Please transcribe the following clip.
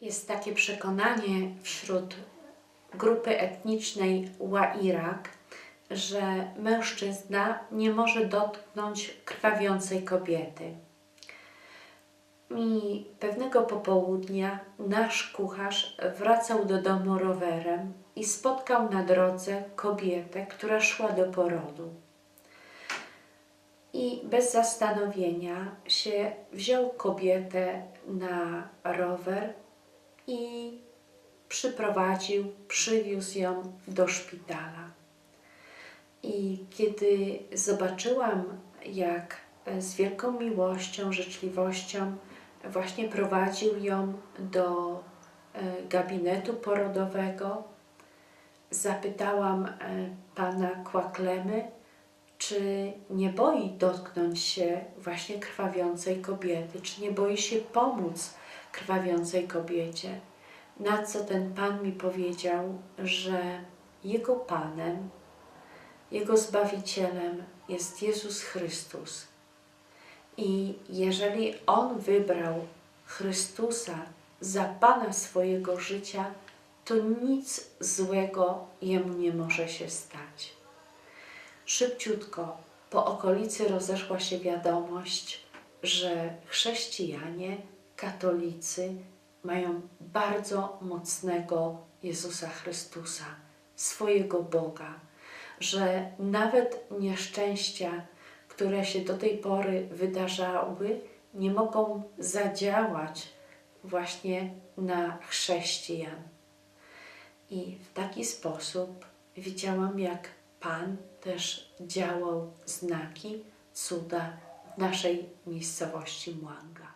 Jest takie przekonanie wśród grupy etnicznej Wairak, że mężczyzna nie może dotknąć krwawiącej kobiety. I pewnego popołudnia nasz kucharz wracał do domu rowerem i spotkał na drodze kobietę, która szła do porodu. I bez zastanowienia się wziął kobietę na rower i przyprowadził, przywiózł ją do szpitala. I kiedy zobaczyłam, jak z wielką miłością, życzliwością właśnie prowadził ją do e, gabinetu porodowego, zapytałam e, pana Kłaklemy, czy nie boi dotknąć się właśnie krwawiącej kobiety, czy nie boi się pomóc krwawiącej kobiecie. Na co ten pan mi powiedział, że jego panem, jego zbawicielem jest Jezus Chrystus. I jeżeli on wybrał Chrystusa za pana swojego życia, to nic złego jemu nie może się stać. Szybciutko po okolicy rozeszła się wiadomość, że chrześcijanie, katolicy mają bardzo mocnego Jezusa Chrystusa, swojego Boga, że nawet nieszczęścia, które się do tej pory wydarzały, nie mogą zadziałać właśnie na chrześcijan. I w taki sposób widziałam, jak Pan też działał znaki, cuda w naszej miejscowości Młanga.